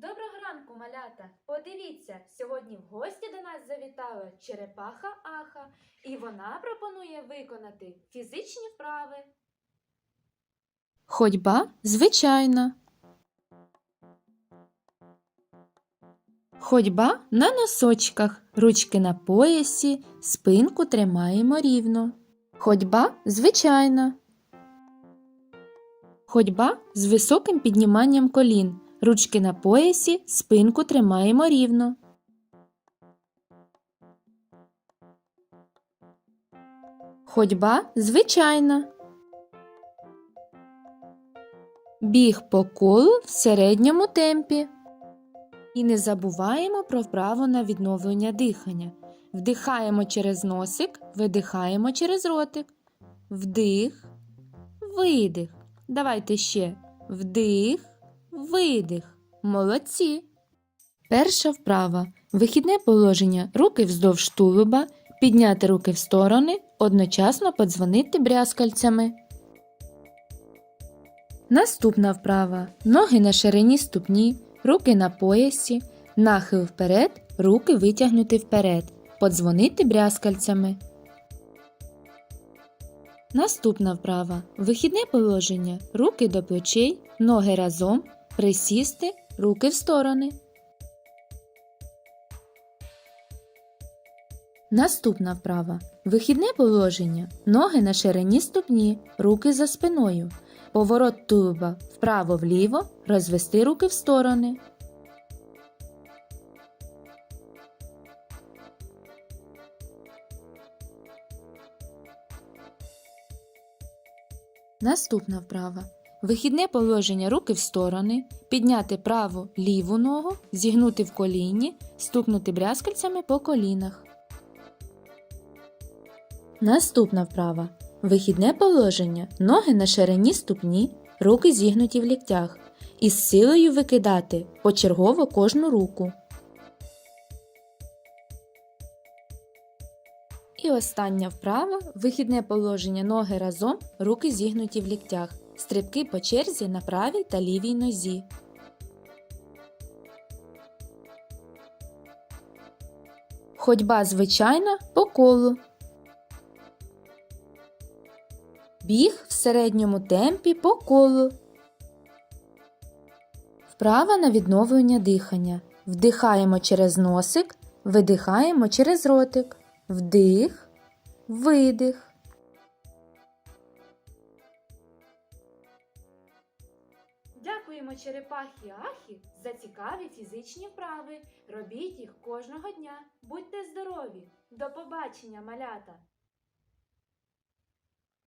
Доброго ранку, малята! Подивіться, сьогодні в гості до нас завітала черепаха Аха, і вона пропонує виконати фізичні вправи. Ходьба звичайна. Ходьба на носочках, ручки на поясі, спинку тримаємо рівно. Ходьба звичайна. Ходьба з високим підніманням колін, ручки на поясі, спинку тримаємо рівно. Ходьба звичайна. Біг по колу в середньому темпі. І не забуваємо про вправу на відновлення дихання. Вдихаємо через носик, видихаємо через ротик. Вдих, видих. Давайте ще. Вдих, видих. Молодці. Перша вправа. Вихідне положення. Руки вздовж тулуба, підняти руки в сторони, одночасно подзвонити брязкальцями. Наступна вправа. Ноги на ширині ступні, руки на поясі, нахил вперед, руки витягнути вперед, подзвонити брязкальцями. Наступна вправа. Вихідне положення. Руки до плечей, ноги разом, присісти, руки в сторони. Наступна вправа. Вихідне положення. Ноги на ширині ступні, руки за спиною. Поворот тулуба вправо-вліво, розвести руки в сторони. Наступна вправа. Вихідне положення руки в сторони, підняти праву ліву ногу, зігнути в коліні, стукнути брязкальцями по колінах. Наступна вправа. Вихідне положення. Ноги на ширині ступні, руки зігнуті в ліктях. Із силою викидати почергово кожну руку. І остання вправа. Вихідне положення ноги разом, руки зігнуті в ліктях. Стрибки по черзі на правій та лівій нозі. Ходьба звичайна по колу. Біг в середньому темпі по колу. Вправа на відновлення дихання. Вдихаємо через носик, видихаємо через ротик. Вдих, видих. Дякуємо черепахі Ахі за цікаві фізичні вправи. Робіть їх кожного дня. Будьте здорові! До побачення, малята!